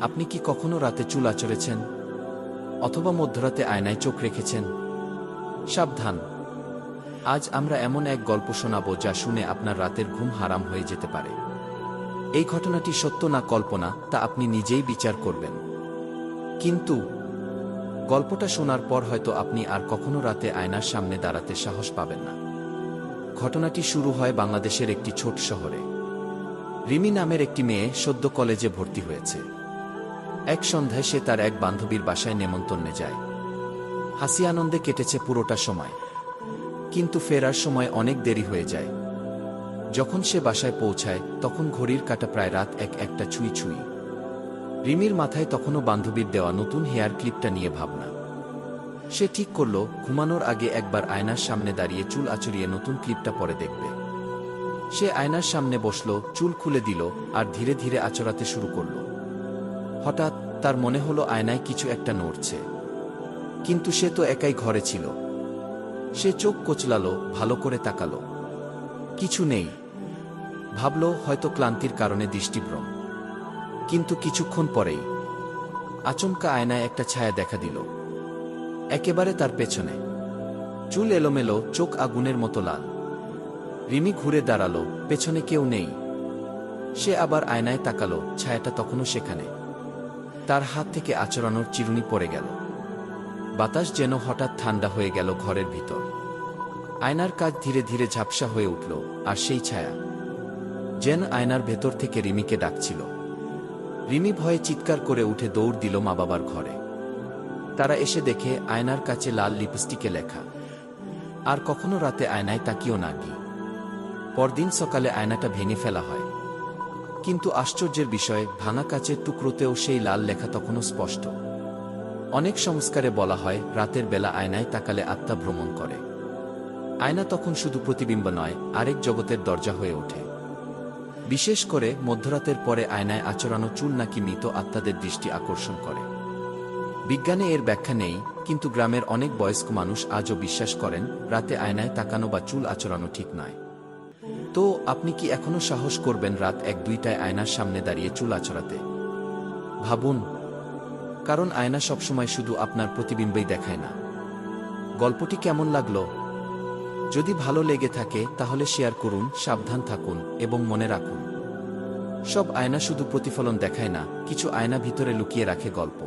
আপনি কি কখনো রাতে চুল আচড়েছেন? অথবা মধ্যরাতে আয়নায় চোখ রেখেছেন? সাবধান। আজ আমরা এমন এক গল্প শোনাব যা শুনে আপনার রাতের ঘুম হারাম হয়ে যেতে পারে। এই ঘটনাটি সত্য না কল্পনা, তা আপনি নিজেই বিচার করবেন। কিন্তু, গল্পটা শোনার পর হয়তো আপনি আর কখনো রাতে আয়নার সামনে দাঁড়াতে সাহস পাবেন না। ঘটনাটি শুরু হয় বাংলাদেশের একটি ছোট শহরে। রিমি নামের একটি মেয়ে সদ্য কলেজে ভর্তি হয়েছে। এক সন্ধ্যায় সে তার এক বান্ধবীর বাসায় নেমন্তন্নে যায়। হাসি আনন্দে কেটেছে পুরোটা সময়, কিন্তু ফেরার সময় অনেক দেরি হয়ে যায়। যখন সে বাসায় পৌঁছায়, তখন ঘড়ির কাটা প্রায় রাত এক একটা ছুঁই ছুঁই। রিমির মাথায় তখনও বান্ধবীর দেওয়া নতুন হেয়ার ক্লিপটা নিয়ে ভাবনা। সে ঠিক করল, ঘুমানোর আগে একবার আয়নার সামনে দাঁড়িয়ে চুল আচড়িয়ে নতুন ক্লিপটা পরে দেখবে। সে আয়নার সামনে বসল, চুল খুলে দিল, আর ধীরে ধীরে আচড়াতে শুরু করল। হঠাৎ তার মনে হলো আয়নায় কিছু একটা নড়ছে। কিন্তু সে তো একাই ঘরে ছিল। সে চোখ কোচলালো, ভালো করে তাকালো। কিছু নেই। ভাবল হয়তো ক্লান্তির কারণে দৃষ্টিভ্রম। কিন্তু কিছুক্ষণ পরেই আচমকা আয়নায় একটা ছায়া দেখা দিল। একেবারে তার পেছনে। চুল এলোমেলো, চোখ আগুনের মতো লাল। রিমি ঘুরে দাঁড়াল, পেছনে কেউ নেই। সে আবার আয়নায় তাকালো, ছায়াটা তখনও সেখানে। তার হাত থেকে আচরানোর চিরুনি পড়ে গেল। বাতাস যেন হঠাৎ ঠান্ডা হয়ে গেল ঘরের ভিতর। আয়নার কাজ ধীরে ধীরে ঝাপসা হয়ে উঠল, আর সেই ছায়া, যেন আয়নার ভেতর থেকে রিমিকে ডাকছিল। রিমি ভয়ে চিৎকার করে উঠে দৌড় দিল মা বাবার ঘরে। তারা এসে দেখে আয়নার কাছে লাল লিপস্টিকে লেখা, আর কখনো রাতে আয়নায় তাকিও না, গি। পরদিন সকালে আয়নাটা ভেঙে ফেলা হয়। কিন্তু আশ্চর্যের বিষয়ে ভাঙা কাচের টুকরোতেও সেই লাল লেখা তখনও স্পষ্ট। অনেক সংস্কারে বলা হয়, রাতের বেলা আয়নায় তাকালে আত্মা ভ্রমণ করে। আয়না তখন শুধু প্রতিবিম্ব নয়, আরেক জগতের দরজা হয়ে ওঠে। বিশেষ করে মধ্যরাতের পরে আয়নায় আচরানো চুল নাকি মৃত আত্মাদের দৃষ্টি আকর্ষণ করে। বিজ্ঞানে এর ব্যাখ্যা নেই, কিন্তু গ্রামের অনেক বয়স্ক মানুষ আজও বিশ্বাস করেন, রাতে আয়নায় তাকানো বা চুল আচরানো ঠিক নয়। তো আপনি কি এখনও সাহস করবেন রাত এক দুইটায় আয়নার সামনে দাঁড়িয়ে চুল আচড়াতে? ভাবুন, কারণ আয়না সবসময় শুধু আপনার প্রতিবিম্বই দেখায় না। গল্পটি কেমন লাগল? যদি ভালো লেগে থাকে, তাহলে শেয়ার করুন, সাবধান থাকুন এবং মনে রাখুন। সব আয়না শুধু প্রতিফলন দেখায় না, কিছু আয়না ভিতরে লুকিয়ে রাখে গল্প।